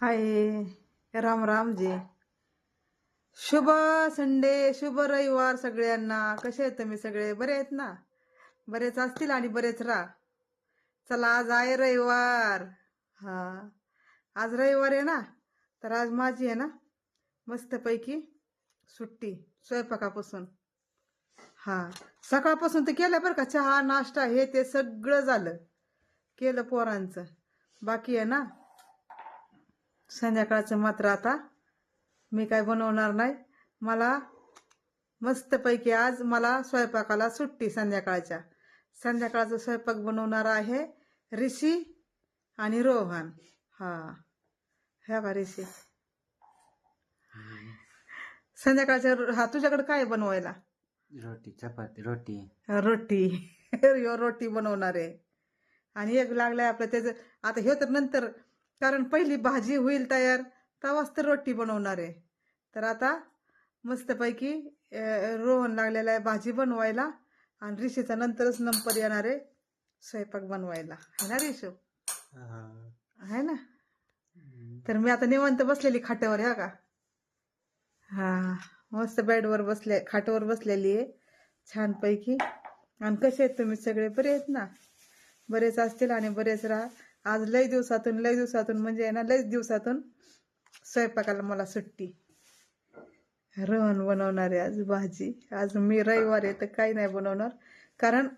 हाय राम राम जी. शुभ संडे शुभ रविवार सगळ्यांना. कसे आहेत तुम्ही सगळे? बरे आहेत ना? बरेच असतील आणि बरेच राहा. चला आज आहे रविवार. हा. आज रविवार आहे ना? तर आज माझी आहे ना? मस्तपैकी सुट्टी स्वयंपाकापासून. हा. सकाळपासून तर केलं बरं का. चहा नाश्ता हे ते सगळं झालं. केलं पोरांचं. बाकी आहे ना? संध्याकाळचं मात्र आता मी काय बनवणार नाही. मला मस्तपैकी आज मला स्वयंपाकाला सुट्टी संध्याकाळच्या. संध्याकाळचा स्वयंपाक बनवणार आहे ऋषी आणि रोहन. हा ह्या का ऋषी. संध्याकाळच्या हा तुझ्याकडे काय बनवायला? रोटी चपाती रोटी. रोटी. रोटी बनवणार आहे. आणि एक लागलाय आपलं त्याचं आता हे तर नंतर कारण पहिली भाजी होईल तयार तेव्हाच तर रोटी बनवणार आहे. तर आता मस्तपैकी रोहन लागलेला आहे भाजी बनवायला आणि ऋषीचा नंतरच नंबर येणार आहे स्वयंपाक बनवायला. है ना ऋषू आहे ना? तर मी आता निवांत बसलेली खाट्यावर ह्या का? हा मस्त बेडवर बसले खाटावर बसलेली आहे छानपैकी. आणि कसे आहेत तुम्ही सगळे? बरे आहेत ना? बरेच असतील आणि बरेच राहा. आज लय दिवसातून लय दिवसातून म्हणजे आहे ना लयच दिवसातून स्वयंपाकाला मला सुट्टी. रहन बनवणार आहे आज भाजी. आज मी रविवार आहे तर काही नाही बनवणार. कारण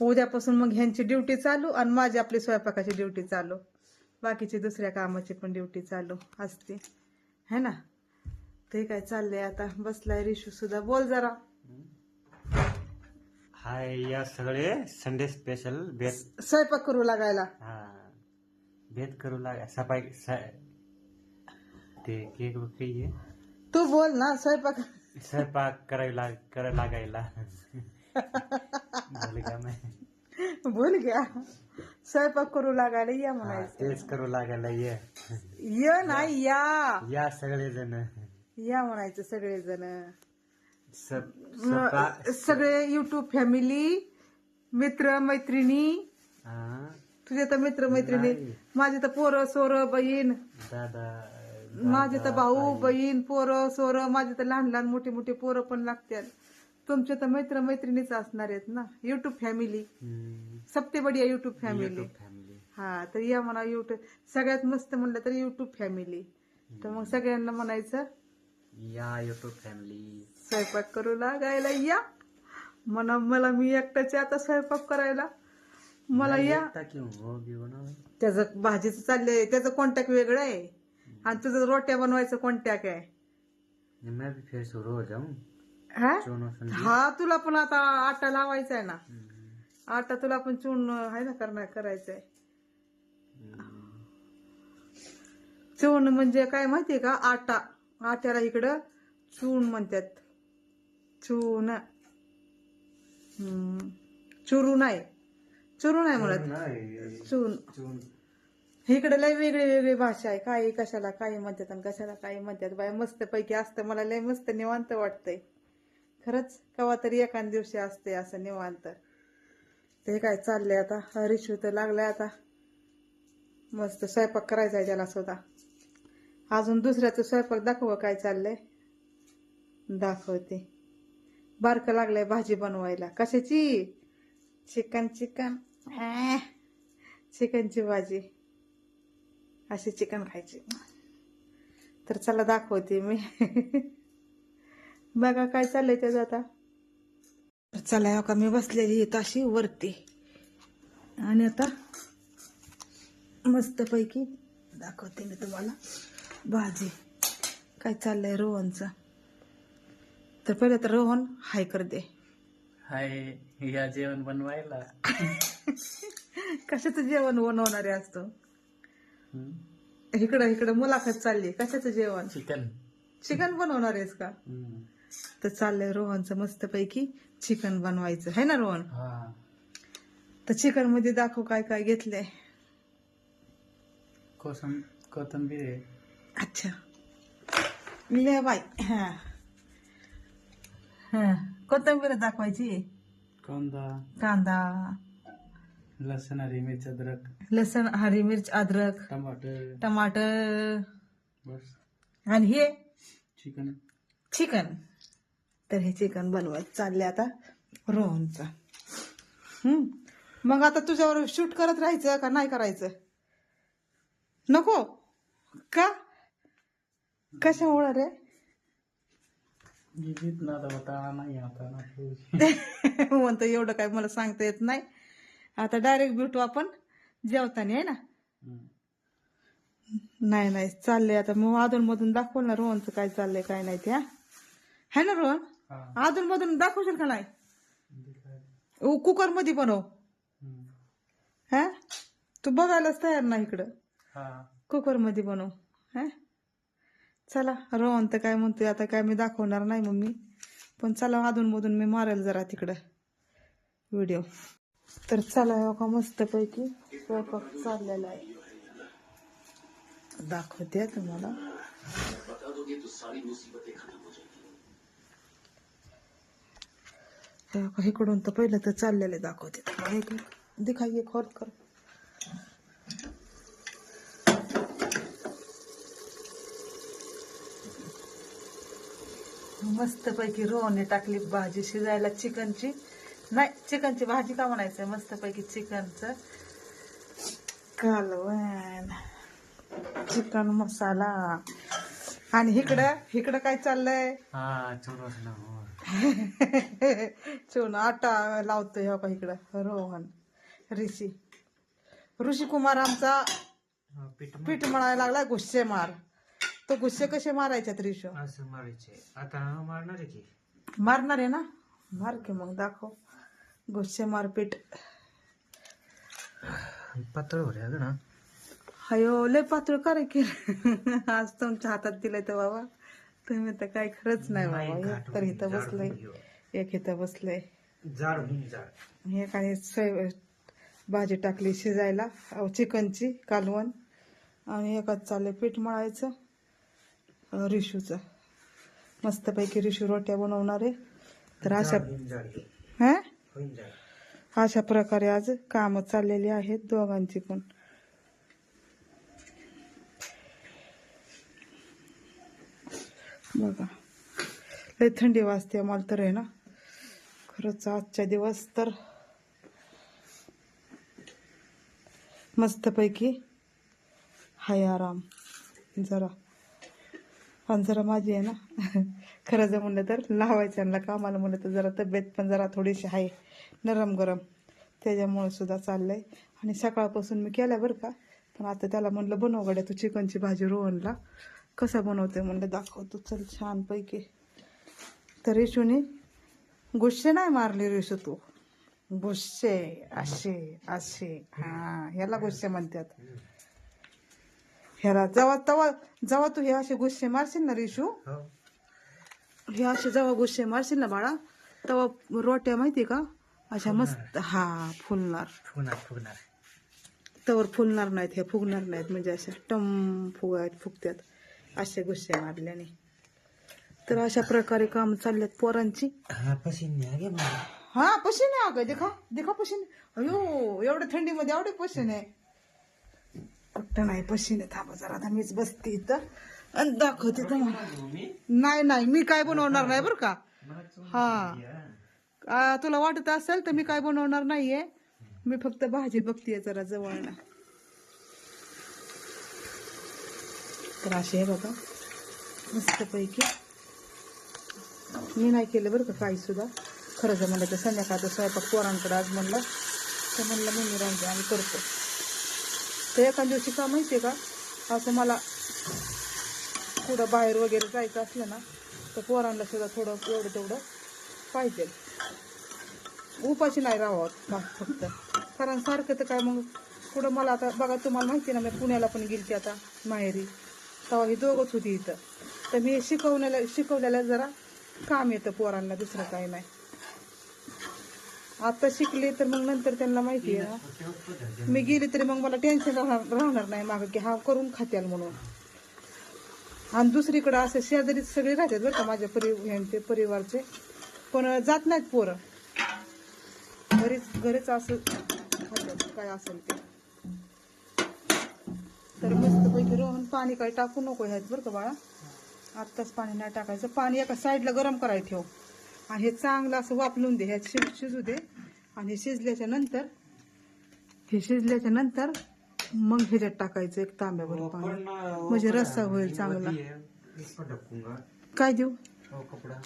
उद्यापासून मग ह्यांची ड्युटी चालू आणि माझी आपली स्वयंपाकाची ड्युटी चालू. बाकीची दुसऱ्या कामाची पण ड्युटी चालू असते. है ना? ते काय चाललंय आता? बसलाय रिशू सुद्धा. बोल जरा. हाय या सगळे संडे स्पेशल भेट स्वयंपाक करू लागायला. हा भेट करू लागा सफाई ते केक काही आहे तू बोल ना स्वयंपाक स्वयंपाक करायला करायला लागायला. झालं का नाही बोल घ्या स्वयंपाक करू लागायला या हा, म्हणायचं. तेच करू लागायला ये. ये नाही या. या. सगळे जण या म्हणायचं सगळेजण. सगळे युट्यूब फॅमिली मित्र मैत्रिणी. हा. तुझे तर मित्र मैत्रिणी. नाही. माझे तर पोरं सोरं बहीण. दादा माझे तर भाऊ बहीण पोरं सोरं. माझे तर लहान लहान मोठी मोठी पोरं पण लागतात. तुमचे तर मित्र मैत्रिणीच असणार आहेत ना? युट्यूब फॅमिली सबते बढिया युट्यूब फॅमिली फॅमिली हा तर या म्हणा युट्यूब सगळ्यात मस्त म्हणलं तर युट्यूब फॅमिली तर मग सगळ्यांना म्हणायचं? या युट्यूब फॅमिली स्वयंपाक करू लागायला या. म्हणा मला मी एकट्याचे आता स्वयंपाक करायला. मला या. हो त्याचं भाजीचं चाललंय त्याचं कॉन्टॅक्ट वेगळं आहे. आणि तुझं रोट्या बनवायचं कॉन्टॅक्ट आहे. हो. तुला पण आता आटा लावायचा आहे ना आटा तुला पण चून आहे ना करणार करायचं आहे चून म्हणजे काय माहितीये का? आटा. आट्याला इकडं चून म्हणतात. चून. हम्म. चुरू नाही. चुरू नाही म्हणत. चून. इकडे लय वेगळी वेगळी भाषा आहे. काही कशाला काही म्हणतात आणि कशाला काही म्हणतात. बाय मस्त पैकी असतं. मला लय मस्त निवांत वाटतंय. खरंच कवा तरी एखाद दिवशी असते असं निवांत. ते काय चाललंय आता? हरीशू तर लागलाय आता. मस्त स्वयंपाक करायचा आहे त्याला सुद्धा. अजून दुसऱ्याचं स्वयंपाक दाखव काय चाललंय? दाखवते. बारकं लागलंय भाजी बनवायला. कशाची? Chicken chicken. चिकनची भाजी. अशी चिकन खायची. तर चला दाखवते मी. बघा काय चाललंय त्याचं आता. तर चला हो का मी बसलेली येत अशी वरती. आणि आता मस्तपैकी दाखवते मी तुम्हाला भाजी. काय चाललंय रोहनचं. तर पहिले तर रोहन हाय कर दे. हाय या जेवण बनवायला. कशाचं जेवण बनवणारे असतो इकडं इकडं मुलाखत चालली. कशाचं जेवण? चिकन. चिकन बनवणार आहेस का तर चाललंय रोहनचं मस्तपैकी चिकन बनवायचं. है ना रोहन? हा. तर चिकनमध्ये दाखव काय काय घेतलंय. कोसम कोथंबीर अच्छा. ले बाय हा. हा. कोथिंबीर दाखवायची. कांदा. कांदा. लसण हरी मिरची अद्रक. लसण हरी मिरच अद्रक. टमाटर. टमाटर. बस. आणि हे? चिकन. चिकन. तर हे चिकन बनवायचं चालले आता रोहनचं. हम्म. मग आता तुझ्यावर शूट करत राहायचं का नाही करायचं? नको? का? कशामुळं रे? जिजीत ना आता होता नाही आता ना म्हणतो एवढं काय मला सांगता येत नाही. आता डायरेक्ट भेटू आपण. जेवताना आहे ना? नाही नाही चाललंय आता. मग अधून मधून दाखव ना रोहनचं काय चाललंय काय नाही ते हा? ना रोहन? अधून मधून दाखवशील का नाही? कुकरमध्ये बनव. हा. तू बघायलाच तयार नाही इकडं. कुकरमध्ये बनव हा? चला रोहन तर काय म्हणतोय आता काय मी दाखवणार नाही मम्मी. पण चला अधून मधून मी मारेल जरा तिकडं. व्हिडिओ तर चला हो का मस्तपैकी स्वयंपाक चाललेला आहे. दाखवते तुम्हाला. हे इकडून तर पहिलं तर चाललेलं दाखवते. तुम्हाला. हे घे. ये खोल कर. मस्तपैकी रोहने टाकली भाजी शिजायला चिकनची. नाही चिकनची भाजी का म्हणायचं मस्तपैकी चिकनचं. कालवण. चिकन मसाला. आणि इकडं इकडं काय चाललंय. चून आटा लावतोय हो का इकडं. रोहन ऋषी. ऋषी कुमार आमचा पीठ पीठ मळायला लागलाय गुस्से मार. तो गुस्से कसे मारायच्यात ऋषू असं मारायचे. आता मारणार आहे की? मारणार आहे ना? मार की मग दाखव. गुस्से मार पीठ पातळ हो रे ना. अयो लय पातळ करे की आज तुमच्या हातात दिलंय तर बाबा. तुम्ही तर काय खरंच नाही बाबा. एक तर इथं बसलंय. एक इथं बसलंय. जाड होईन जाड हे काय सोय भाजी टाकली शिजायला. अहो, चिकनची कालवण. आणि एकाच चाललंय पीठ मळायचं. रिशूचं. मस्तपैकी रिशू रोट्या बनवणार. आहे तर अशा हा? अशा प्रकारे आज कामं चाललेली आहेत दोघांची पण. बघा. लय थंडी वाजते मला तर आहे ना. खरंच आजच्या दिवस तर मस्तपैकी हाय आराम. जरा. पण जरा माझी आहे ना खरं जर म्हणलं तर लावायच्यांना कामाला म्हणलं तर जरा तब्येत पण जरा थोडीशी आहे नरम गरम. त्याच्यामुळे सुद्धा चाललंय. आणि सकाळपासून मी केल्या बरं का पण आता त्याला म्हणलं बनव गड्या तू चिकनची भाजी रोहनला. कसं बनवते म्हणलं दाखवतो. चल छानपैकी. तर रेशूने गुस्से नाही मारले रेशू तू. गुस्से असे असे. हां ह्याला गुस्से म्हणतात. ह्याला. जेव्हा तेव्हा जेव्हा तू हे असे गुस्से मारशील ना रेशू हो. हे असे जेव्हा गुस्से मारशील ना बाळा तेव्हा रोट्या माहिती का? अशा मस्त हा फुलणार. तवर फुलणार नाहीत हे फुगणार नाहीत. म्हणजे अशा टम फुगायत फुगत्यात. असे गुस्से मारल्याने. तर अशा प्रकारे काम चालल्यात पोरांची. हा पसीने आगे मला हा पशीने अगं देखा देखा पशीने. अयो एवढ्या थंडीमध्ये एवढे पशीने. कुठं नाही पशीने थांबा जरा. आता मीच बसते इथं आणि दाखवते तुम्हाला. नाही नाही मी काय बनवणार नाही बरं का? हा. तुला वाटत असेल तर मी काय बनवणार नाहीये. मी फक्त भाजी बघतीये जरा जवळना तर असे आहे बघा. मस्तपैकी. मी नाही केलं बरं का काही सुद्धा. खरं जर म्हणलं तर संध्याकाळचा स्वयंपाक पोरांकडे आज म्हणलं तर म्हणलं मम्मी राहून दे आम्ही करतो. तर एखाद्या दिवशी का माहिती आहे का असं मला कुठं बाहेर वगैरे जायचं असलं ना तर पोरांना सुद्धा थोडं एवढं तेवढं पाहिजे. उपाशी नाही राहावं का फक्त. कारण सारखं तर काय मग पुढं मला आता बघा तुम्हाला माहिती आहे ना मी पुण्याला पण गेली आता माहेरी. तेव्हा ही दोघंच होती इथं. तर मी शिकवण्याला शिकवल्याला जरा काम येतं पोरांना दुसरं काही नाही. आता शिकले तर मग नंतर त्यांना माहिती आहे ना. मी गेले तरी मग मला टेन्शन राहणार राहणार नाही मागं की हा करून खात्याल म्हणून. आणि दुसरीकडं असं शेजारी सगळे राहतात बरं का माझ्या परि ह्यांचे परिवारचे. पण जात नाहीत पोरं. घरीच घरीच असं काय असेल ते. तर मस्तपैकी रोहन पाणी काही टाकू नको ह्यात बरं का बाळा. आत्ताच पाणी नाही टाकायचं. पाणी एका साईडला गरम करायला ठेव. आणि हे चांगलं असं वापलून दे ह्यात शिज शिजू दे. आणि हे शिजल्याच्या नंतर हे शिजल्याच्या नंतर मग ह्याच्यात टाकायचं एक तांब्यावर पाणी. म्हणजे रस्सा होईल चांगला. काय देऊ? कपड़ा.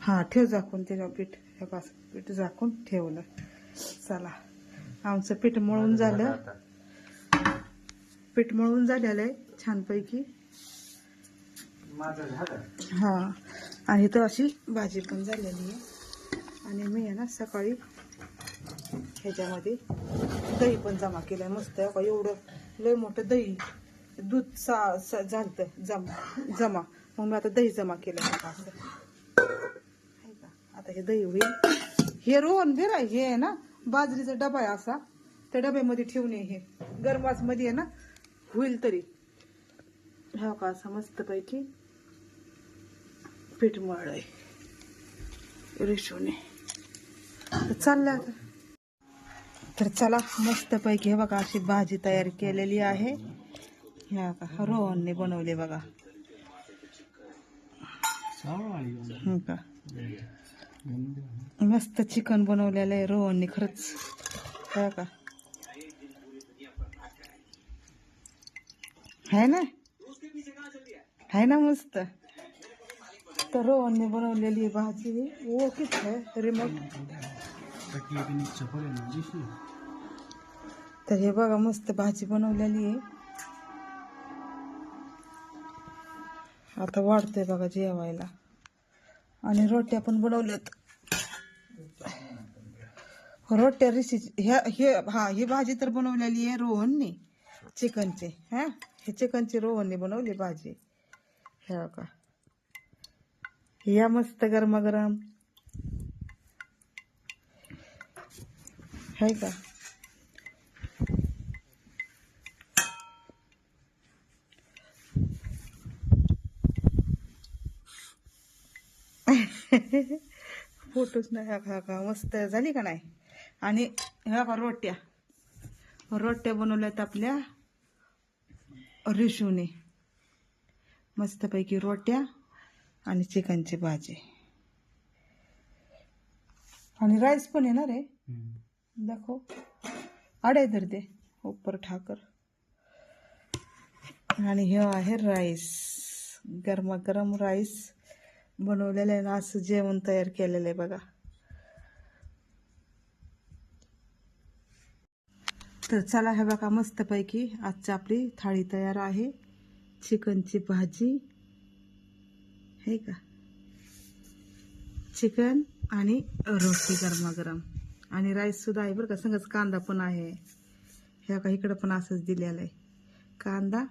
हा ठेव झाकून त्याच्यावर पीठ हे असं पीठ झाकून ठेवलं. चला. आमचं पीठ मळून झालं पीठ मळून झालेलं आहे छानपैकी. हा. आणि तर अशी भाजी पण झालेली आहे. आणि मी आहे ना सकाळी ह्याच्यामध्ये दही पण जमा केलंय. मस्त आहे एवढं लय मोठं दही दूध सा सा- झालतं जमा जमा. मग मी आता दही जमा केलं असं. आहे का? आता हे दही होईल. हे रोहन बिरा हे आहे ना बाजरीचा डबा आहे असा. त्या डब्यामध्ये ठेवून ये हे. गरमासमध्ये आहे ना होईल तरी. हा का असं मस्तपैकी. पीठ मळलंय. रेशोने. तर चाललं आता. तर चला मस्तपैकी हे बघा अशी भाजी तयार केलेली आहे. ह्या का रोहनने बनवली बघा. का मस्त चिकन बनवलेलं आहे रोहनने खरंच. ह्या का आहे ना? आहे ना मस्त? तर रोहनने बनवलेली भाजी किती आहे रिमोट तर हे बघा मस्त भाजी बनवलेली आहे आता वाढतंय बघा जेवायला आणि रोट्या पण बनवल्यात रोट्या रिसी ह्या हे हा ही भाजी तर बनवलेली आहे रोहनने चिकनची हा हे चिकनची रोहनने बनवली भाजी हे का या मस्त गरमागरम. आहे का? फोटोच नाही हा का का? मस्त झाली का नाही? आणि ह्या का रोट्या. रोट्या बनवल्यात आपल्या रेशूने मस्तपैकी रोट्या. आणि चिकनची भाजी. आणि राईस पण येणार आहे. दाखव. आडे धर दे. उपर ठाकर. आणि हे आहे राईस गरमागरम राईस बनवलेलं आहे ना असं जेवण तयार केलेलं आहे बघा. तर चला हे बघा मस्तपैकी आजची आपली थाळी तयार आहे. चिकनची भाजी. हे का? चिकन आणि रोटी गरमागरम. आणि राईससुद्धा आहे बरं का. संगच कांदा पण आहे. ह्या का इकडं पण असंच दिलेलं आहे. कांदा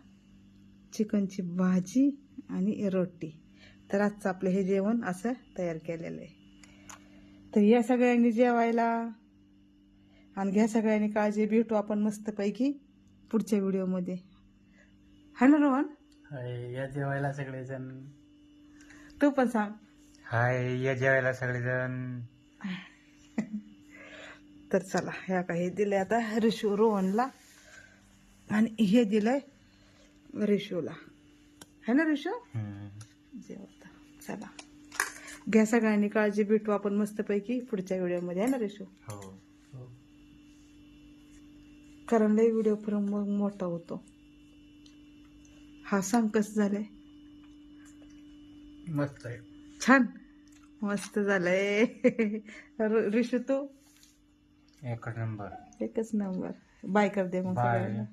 चिकनची भाजी आणि रोटी. तर आजचं आपलं हे जेवण असं तयार केलेलं आहे. तर या सगळ्यांनी जेवायला. आणि घ्या सगळ्यांनी काळजी. भेटू आपण मस्तपैकी पुढच्या व्हिडिओमध्ये हॅलो रोहन? या जेवायला सगळेजण तू पण सांग. हाय या जेवायला सगळेजण. तर चला ह्या काही दिले आता रिशू रोहनला. आणि हे दिलंय रिशूला है ना रिशू जेवता. चला. घ्या सगळ्यांनी काळजी भेटू आपण मस्तपैकी पुढच्या व्हिडिओमध्ये. आहे ना रिशू हो. कारण लई व्हिडिओ पण मग मोठा होतो. हा सांग कसं झालंय? मस्त आहे. छान. मस्त झालंय. रिशू तू? एकच नंबर एकच नंबर बाय कर दे मग बाय. सगळ्यांना.